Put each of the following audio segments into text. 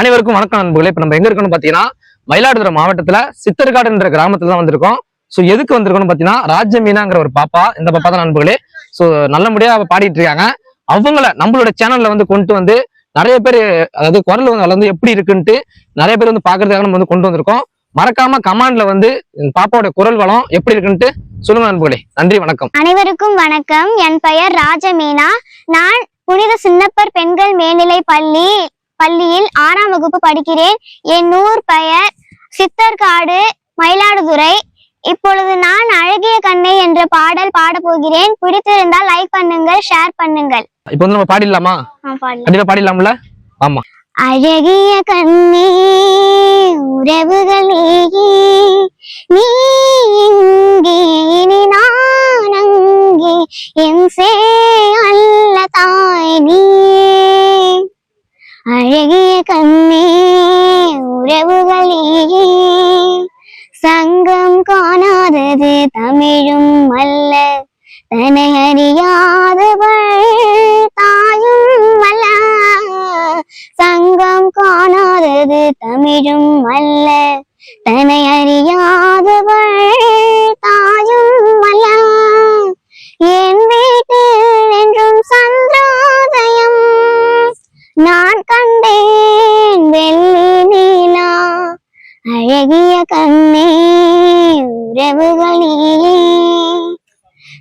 அனைவருக்கும் வணக்கம் நண்பர்களே. இப்ப நம்ம எங்க இருக்கோம்னு பாத்தீங்கன்னா மயிலாடுதுறை மாவட்டத்துல சித்தர்காடுன்ற கிராமத்துல தான் வந்திருக்கோம். சோ எதுக்கு வந்திருக்கோம்னு பாத்தீங்கன்னா ராஜமீனாங்கிற ஒரு பாப்பா இந்த பாப்பா தான் நண்பர்களே. சோ நல்லபடியா முடியா பாடிட்டு இருக்காங்க. அவங்கள நம்மளோட சேனல்ல வந்து கொண்டு வந்து நிறைய பேர் அதாவது குரல் வந்து வந்து எப்படி இருக்குன்ட்டு நிறைய பேர் வந்து பாக்குறதுக்காக நம்ம வந்து கொண்டு வந்திருக்கோம். மறக்காம கமாண்ட்ல வந்து பாப்பாவோட குரல் வளம் எப்படி இருக்குன்ட்டு சொல்லுங்க நண்பர்களே. நன்றி வணக்கம். அனைவருக்கும் வணக்கம். என் பெயர் ராஜமீனா. நான் புனித சின்னப்பர் பெண்கள் மேல்நிலை பள்ளி பள்ளியில் ஆறாம் வகுப்பு படிக்கிறேன். என் ஊர் பெயர் சித்தர்காடு மயிலாடுதுறை. இப்பொழுது நான் அழகிய கண்ணை என்ற பாடல் பாடப் போகிறேன் பிடித்திருந்தால் லைக் பண்ணுங்கள் ஷேர் பண்ணுங்கள். இப்போ வந்து நம்ம பாடிடலாமா. கண்டிப்பா பாடிடலாம்ல? ஆமா. அழகிய கண்ணே உறவுகள் நீ இங்கே இனி நான் அங்கே. என் சே சங்கம் காணாதது தமிழும் அல்ல. தன்னை அறியாதவள் தாயும் அல்ல. சங்கம் காணாதது தமிழும் அல்ல. தன்னை அறியாதவள் தாயும் அல்ல. என் வீட்டில் என்றும் சந்திரோதயம். நான் உறவுகளே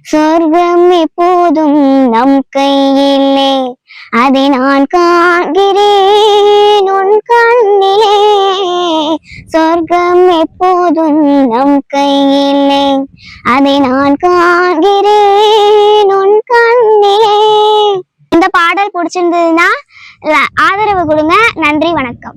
சொர்க்கம் எப்போதும் நம் கையிலே. அதை நான் காண்கிறேன் உன் கண்ணிலே. சொர்க்கம் எப்போதும் நம் கையிலே. அதை நான் காண்கிறேன் உன் கண்ணிலே. இந்த பாடல் பிடிச்சிருந்ததுன்னா ஆதரவு கொடுங்க. நன்றி வணக்கம்.